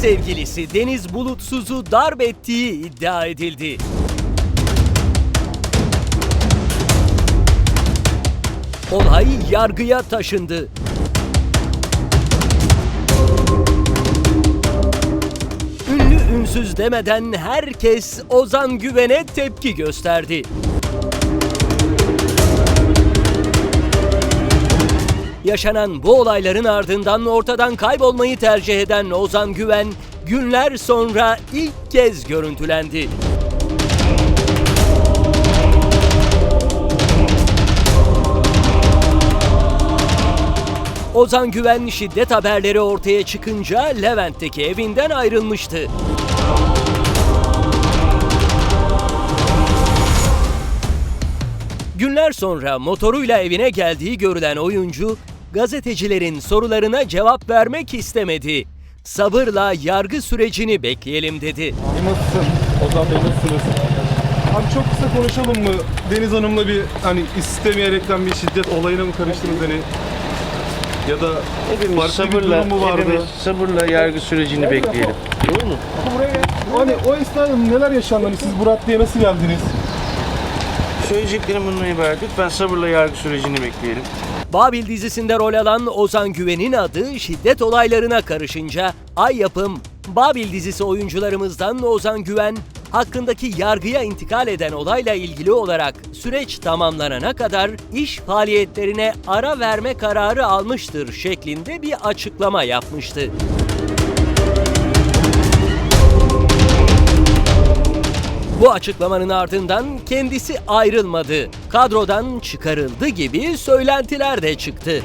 sevgilisi Deniz Bulutsuz'u darp ettiği iddia edildi. Olay yargıya taşındı. Ünlü ünsüz demeden herkes Ozan Güven'e tepki gösterdi. Yaşanan bu olayların ardından ortadan kaybolmayı tercih eden Ozan Güven günler sonra ilk kez görüntülendi. Ozan Güven şiddet haberleri ortaya çıkınca Levent'teki evinden ayrılmıştı. Günler sonra motoruyla evine geldiği görülen oyuncu gazetecilerin sorularına cevap vermek istemedi. Sabırla yargı sürecini bekleyelim dedi. Nasılsın? Ozan Bey nasılsınız? Abi çok kısa konuşalım mı? Deniz Hanım'la bir hani istemeyerekten bir şiddet olayına mı karıştınız hani? Ya da Hepimiz farklı bir sabırla, durum mu vardı? hepimiz sabırla yargı sürecini bekleyelim. Hani o esnada neler yaşandı? Hani siz bu raddeye nasıl geldiniz? Söyleyeceklerim bununla ibaret. Lütfen sabırla yargı sürecini bekleyelim. Babil dizisinde rol alan Ozan Güven'in adı şiddet olaylarına karışınca Ay Yapım, Babil dizisi oyuncularımızdan Ozan Güven hakkındaki yargıya intikal eden olayla ilgili olarak süreç tamamlanana kadar iş faaliyetlerine ara verme kararı almıştır şeklinde bir açıklama yapmıştı. Bu açıklamanın ardından kendisi ayrılmadı. Kadrodan çıkarıldı gibi söylentiler de çıktı.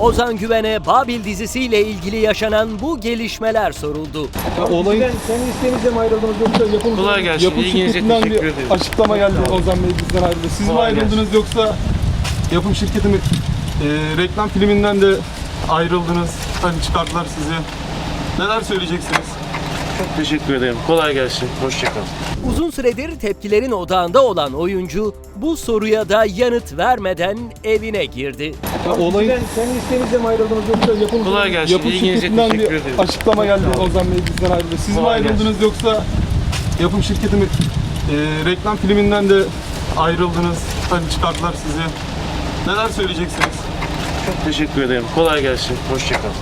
Ozan Güven'e Babil dizisiyle ilgili yaşanan bu gelişmeler soruldu. Ya olayın... Senin isteğinizle mi ayrıldınız yoksa yapım, Kolay gelsin. yapım şirketinden teşekkür bir ederim. açıklama geldi Ozan Bey bizden ayrıldı. Siz mi Kolay ayrıldınız yoksa yapım şirketi mi? Ee, reklam filminden de ayrıldınız. Hani çıkarttılar sizi. Neler söyleyeceksiniz? Çok teşekkür ederim. Kolay gelsin. Hoşçakalın. Uzun süredir tepkilerin odağında olan oyuncu bu soruya da yanıt vermeden evine girdi. Ya olayın... Senin isteğinizle mi ayrıldınız yoksa yapım, Kolay gelsin. yapım İlginize şirketinden bir teşekkür ederim. açıklama geldi Ozan Bey bizden ayrıldı. Siz mi Kolay ayrıldınız yoksa yapım şirketi mi? Ee, reklam filminden de ayrıldınız. Hani çıkarttılar sizi. Neler söyleyeceksiniz? Çok teşekkür ederim. Kolay gelsin. Hoşçakalın.